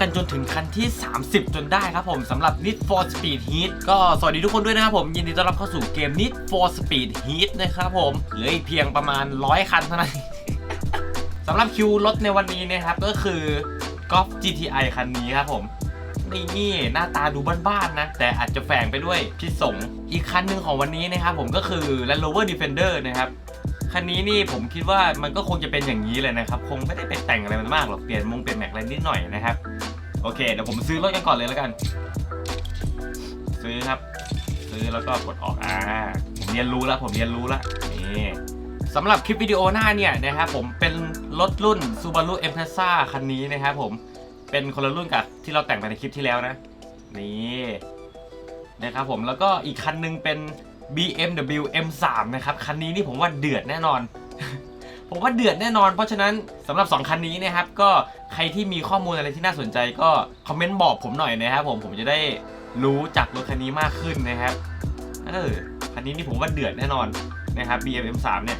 กันจนถึงคันที่ 30 จนได้ครับผมสำหรับ Need for Speed Heat ก็สวัสดีทุกคนด้วยนะครับผมยินดีต้อนรับเข้าสู่เกม Need for Speed Heat นะครับผมเหลืออีกเพียงประมาณ 100 คันเท่านั้นสำหรับคิวรถในวันนี้นะครับก็คือ Golf GTI คันนี้ครับผมนี่หน้าตาดูบ้านๆนะ แต่อาจจะแฝงไปด้วยพิษสงอีกคันหนึ่งของวันนี้นะครับผมก็คือ Land Rover Defender นะครับคันนี้นี่ผมคิดว่ามันก็คงจะเป็นอย่างนี้เลยนะครับ คงไม่ได้ไปแต่งอะไรมันมากหรอก เปลี่ยนมงเปลี่ยนแม็กอะไรนิดหน่อยนะครับ โอเค เดี๋ยวผมซื้อรถกันก่อนเลยแล้วกัน ซื้อครับ ซื้อแล้วก็กดออกอ่าผมเรียนรู้แล้วผมเรียนรู้แล้วนี่สำหรับคลิปวิดีโอหน้าเนี่ยนะครับผมเป็นรถรุ่น Subaru Impreza คันนี้นะครับผมเป็นคนละรุ่นกับที่เราแต่งไปในคลิปที่แล้วนะ นี่นะครับผมแล้วก็อีกคันหนึงเป็น BMW M3 นะครับ คันนี้นี่ผมว่าเดือดแน่นอน ผมว่าเดือดแน่นอน เพราะฉะนั้นสำหรับ 2 คันนี้นะครับ ก็ใครที่มีข้อมูลอะไรที่น่าสนใจก็คอมเมนต์บอกผมหน่อยนะครับผมผมจะได้รู้จักรถคันนี้มากขึ้นนะครับเออคันนี้นี่ผมว่าเดือดแน่นอนนะครับ BMM 3เนี่ย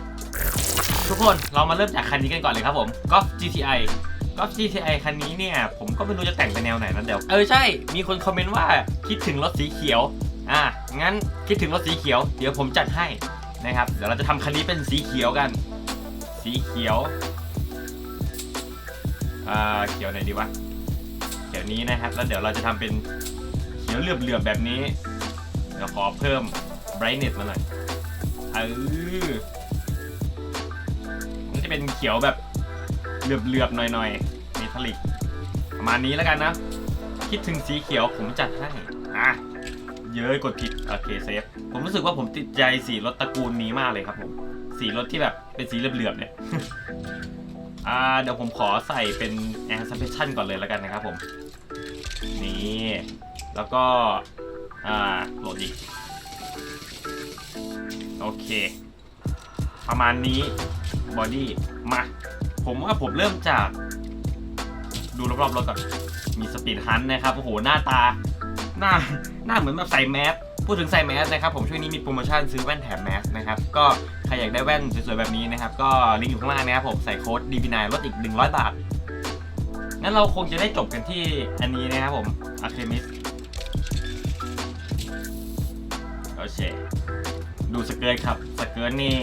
ทุกคนเรามาเริ่มจากคันนี้กันก่อนเลยครับผม Golf GTI Golf GTI คันนี้เนี่ย ผมก็ไม่รู้จะแต่งเป็นแนวไหนนะเดี๋ยว เออ ใช่ มีคนคอมเมนต์ว่าคิดถึงรถสีเขียว อะ งั้นคิดถึงรถสีเขียว เดี๋ยวผมจัดให้นะครับ เดี๋ยวเราจะทำคันนี้เป็นสีเขียวกัน สีเขียวอ่าเขียวไหนดีวะเขียวนี้นะครับ แล้วเดี๋ยวเราจะทำเป็นเขียวเหลือบๆแบบนี้ เดี๋ยวขอเพิ่ม brightness มาหน่อยเออมันจะเป็นเขียวแบบเหลือบๆหน่อยๆเมทัลลิกประมาณนี้แล้วกันนะ คิดถึงสีเขียวผมจัดให้อะเย้ยกดผิด โอเคเซฟ ผมรู้สึกว่าผมติดใจสีรถตระกูลนี้มากเลยครับผม สีรถที่แบบเป็นสีเหลือบๆเนี่ย อ่าเดี๋ยวผมขอใส่เป็น air suspension ก่อนเลยแล้วกันนะครับผม นี่ แล้วก็ อ่าโหลดอีก โอเค ประมาณนี้บอดี้มา ผมว่าผมเริ่มจาก ดูรอบๆรถก่อน มีสปีดฮันนะครับ โอ้โห หน้าตา หน้า หน้าเหมือนแบบใส่แมส พูดถึงใส่แมสนะครับผมช่วงนี้มีโปรโมชั่นซื้อแว่นแถมแมสนะครับก็ใครอยากได้แว่นสวยๆแบบนี้นะครับก็ลิงก์อยู่ข้างล่างนะครับผมใส่โค้ด DB9 ลดอีก 100 บาท งั้นเราคงจะได้จบกันที่อันนี้นะครับผม a r t e m i s โอเค ดูสเกิร์ตครับ สเกิร์ตนี่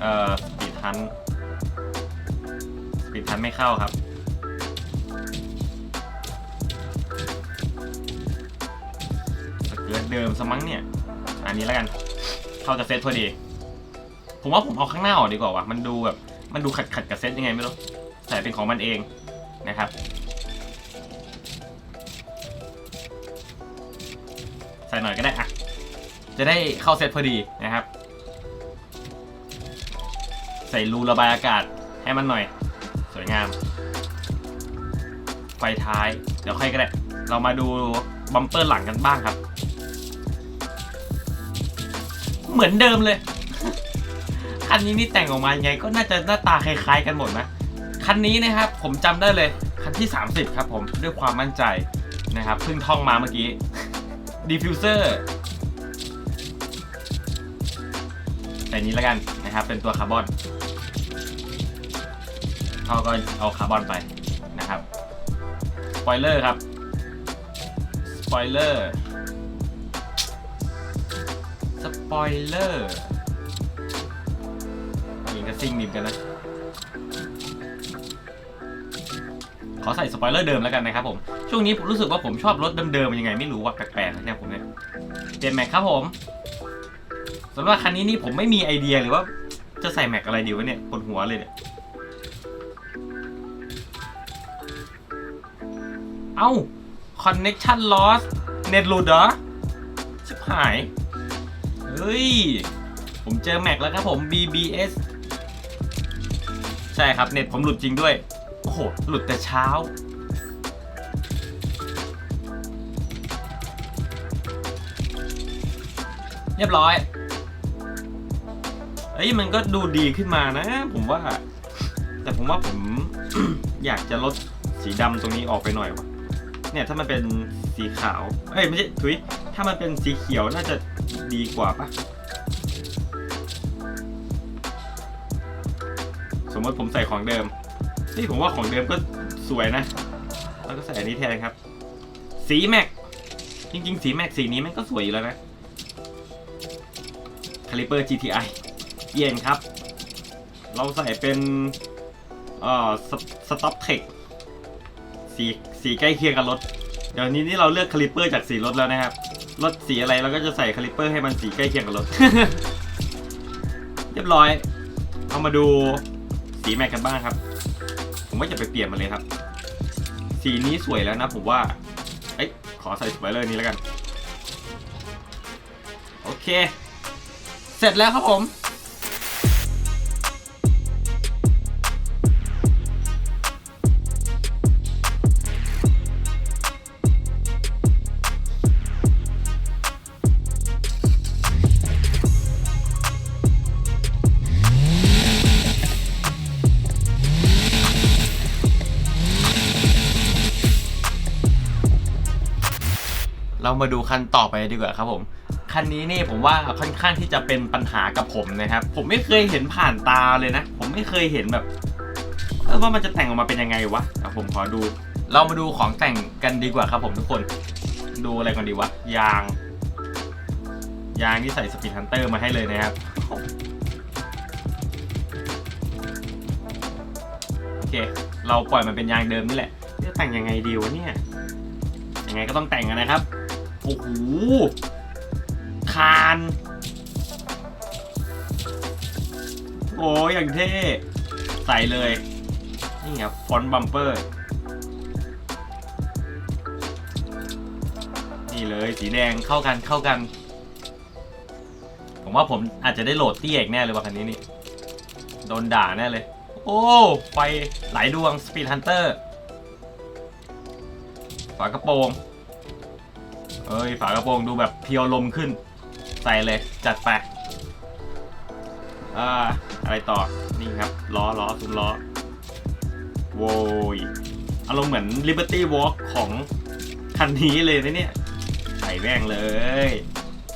เอ่อ สปีดทัน สปีดทันไม่เข้าครับ เดิมสมั้งเนี่ย อันนี้แล้วกัน เข้ากับเซตพอดี ผมว่าผมเอาข้างหน้าออกดีกว่าวะมันดูแบบ มันดูขัดขัดกับเซตยังไงไม่รู้ใส่เป็นของมันเองนะครับ ใส่หน่อยก็ได้อะจะได้เข้าเซตพอดีนะครับ ใส่รูระบายอากาศให้มันหน่อย สวยงาม ไฟท้าย เดี๋ยวค่อยก็ได้ เรามาดูบัมเปอร์หลังกันบ้างครับ เหมือนเดิมเลย คันนี้นี่แต่งออกมายังไงก็น่าจะหน้าตาคล้าย ๆ กันหมดนะ คันนี้นะครับผมจำได้เลย คันที่ 30 ครับผมด้วยความมั่นใจนะครับเพิ่งท่องมาเมื่อกี้ดิฟฟิวเซอร์ใส่นี้แล้วกันนะครับ เป็นตัวคาร์บอนเขาก็เอาคาร์บอนไปนะครับสปอยเลอร์ครับสปอยเลอร์ สปอยเลอร์ยิงกระซิ่งนิมกันนะ ขอใส่สปอยเลอร์เดิมแล้วกันนะครับผม ช่วงนี้ผมรู้สึกว่าผมชอบรถเดิมๆยังไงไม่รู้ว่าแปลกๆนะเนี่ยผมเนี่ยเจมแม็กครับผมสำหรับคันนี้นี่ผมไม่มีไอเดียเลยว่าจะใส่แม็กอะไรดีวะเนี่ยปวดหัวเลยเนี่ยเอ้า connection loss เน็ตหลุดเหรอ ชิบหาย เฮ้ย ผมเจอแม็กแล้วครับผม BBS ใช่ครับเน็ตผมหลุดจริงด้วย โอ้โห หลุดแต่เช้า เรียบร้อย เอ้ยมันก็ดูดีขึ้นมานะ ผมว่า แต่ผมว่าผม อยากจะลดสีดำตรงนี้ออกไปหน่อยวะเนี่ยถ้ามันเป็นสีขาว เอ้ยไม่ใช่ถุยถ้ามันเป็นสีเขียวน่าจะ ดีกว่าปะสมมติผมใส่ของเดิม นี่ผมว่าของเดิมก็สวยนะ แล้วก็ใส่อันนี้แทนครับ สีแม็ก จริงๆ สีแม็กสีนี้แม่งก็สวยอยู่แล้วนะคาลิเปอร์ GTI เย็นครับ เราใส่เป็นเอ่อสต็อปเทคสีสีใกล้เคียงกับรถ เดี๋ยวนี้นี่เราเลือกคาลิเปอร์จากสีรถแล้วนะครับ รถสีอะไรเราก็จะใส่คาลิปเปอร์ให้มันสีใกล้เคียงกับรถ เรียบร้อย เอามาดูสีแม็กกันบ้างครับ ผมว่าจะไปเปลี่ยนมันเลยครับ สีนี้สวยแล้วนะผมว่า เอ้ยขอใส่สไปเลอร์นี้แล้วกัน โอเค เสร็จแล้วครับผม เรามาดูคันต่อไปดีกว่าครับผมคันนี้นี่ผมว่าค่อนข้างที่จะเป็นปัญหากับผมนะครับ ผมไม่เคยเห็นผ่านตาเลยนะ ผมไม่เคยเห็นแบบเออว่ามันจะแต่งออกมาเป็นยังไงวะผมขอดู เรามาดูของแต่งกันดีกว่าครับผมทุกคน ดูอะไรก่อนดีวะยาง ยางที่ใส่สปีดฮันเตอร์มาให้เลยนะครับโอเค เราปล่อยมันเป็นยางเดิมนี่แหละจะแต่งยังไงดีวะเนี่ยยังไงก็ต้องแต่งนะครับ โอ้โหคาน โอ้ยอย่างเท่ ใส่เลย นี่ครับ ฟอนต์บัมเปอร์ นี่เลยสีแดงเข้ากันเข้ากัน ผมว่าผมอาจจะได้โหลดเตี้ยอีกแน่เลยว่าคันนี้นี่ โดนด่าแน่เลย โอ้ ไฟหลายดวง Speed Hunter ฝากระโปรง เอ้ยฝากระโปรงดูแบบเพียวลมขึ้น ใส่เลยจัดไปอ่าอะไรต่อนี่ครับล้อล้อซุ้มล้อโว้ยอารมณ์เหมือน Liberty Walk ของคันนี้เลยนะเนี่ยใส่แม่งเลย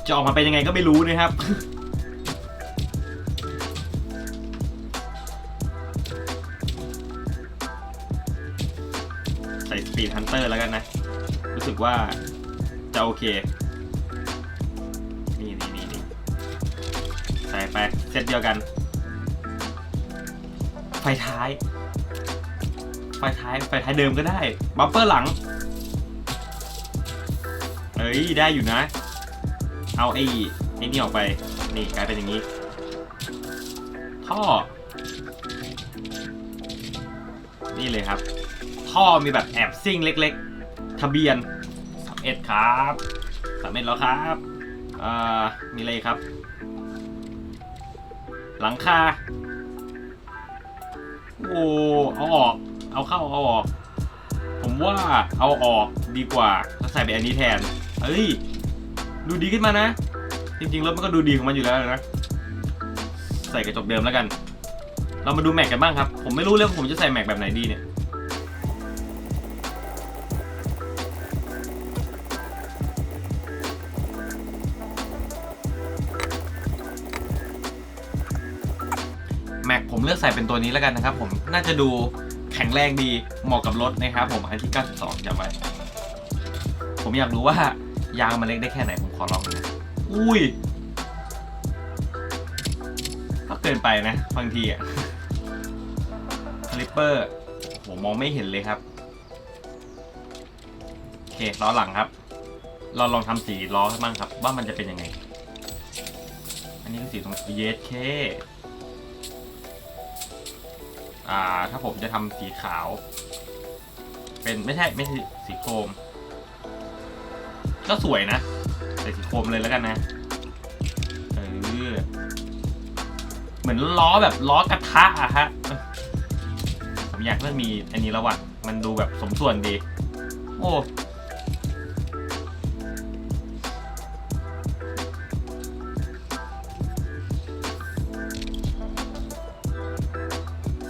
จะออกมาเป็นยังไงก็ไม่รู้นะครับใส่ Speed Hunter แล้วกันนะ รู้สึกว่า จะโอเค นี่นี่นี่นี่ใส่ไปเซตเดียวกัน ไฟท้าย ไฟท้าย ไฟท้ายเดิมก็ได้ บัมเปอร์หลัง เอ้ย ได้อยู่นะ เอาไอ้ไอ้นี่ออกไป นี่กลายเป็นอย่างนี้ ท่อ นี่เลยครับ ท่อมีแบบแอบซิ่งเล็ก ๆ ทะเบียน สามเอ็ดครับสามเอ็ดแล้วครับอ่ามีอะไรครับ หลังคาโอ้เอาออก เอาเข้าเอาออก ผมว่าเอาออกดีกว่าถ้าใส่เป็นอันนี้แทนเฮ้ยดูดีขึ้นมานะ จริงๆรถมันก็ดูดีของมันอยู่แล้วนะ ใส่กระจกเดิมแล้วกัน เรามาดูแม็กกันบ้างครับ ผมไม่รู้เลยว่าผมจะใส่แม็กแบบไหนดีเนี่ย ผมเลือกใส่เป็นตัวนี้แล้วกันนะครับ ผมน่าจะดูแข็งแรงดีเหมาะกับรถนะครับผมอันที่ 92จำไว้ผมอยากรู้ว่ายางมันเล็กได้แค่ไหนผมขอลองดูนะอุ้ยก็เกินไปนะบางทีอะคลิปเปอร์ผมมองไม่เห็นเลยครับโอเคล้อหลังครับ เราลองทำสีล้อบ้างครับ ว่ามันจะเป็นยังไง อันนี้คือสีตรงเยสเค อ่า ถ้าผมจะทำสีขาว เป็นไม่ใช่ไม่ใช่สีโครม ก็สวยนะใส่สีโครมเลยแล้วกันนะเออเหมือนล้อแบบล้อกระทะอะฮะผมอยากให้มันมีอันนี้แล้วว่ะมันดูแบบสมส่วนดี โอ้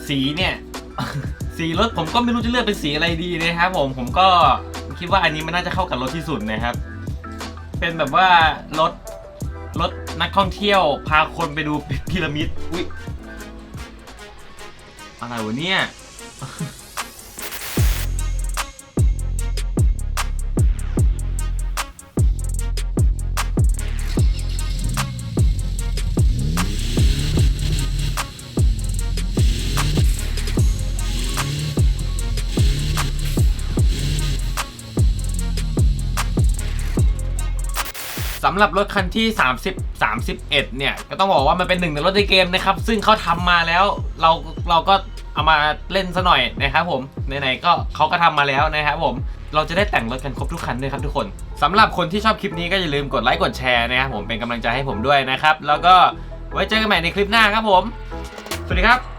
สีเนี่ย สีรถผมก็ไม่รู้จะเลือกเป็นสีอะไรดีนะครับผมผมก็คิดว่าอันนี้มันน่าจะเข้ากับรถที่สุดนะครับ เป็นแบบว่ารถรถนักท่องเที่ยว พาคนไปดูพีระมิดอุ้ยอะไรวะเนี่ย สำหรับรถคันที่ 30 31 เนี่ย ก็ต้องบอกว่ามันเป็นหนึ่งในรถในเกมนะครับ ซึ่งเขาทำมาแล้วเราเราก็เอามาเล่นซะหน่อยนะครับผมไหนๆก็เขาก็ทำมาแล้วนะครับผมเราจะได้แต่งรถกันครบทุกคันด้วยครับทุกคนสำหรับคนที่ชอบคลิปนี้ก็อย่าลืมกดไลค์กดแชร์นะครับผมเป็นกำลังใจให้ผมด้วยนะครับ แล้วก็ไว้เจอกันใหม่ในคลิปหน้าครับผม สวัสดีครับ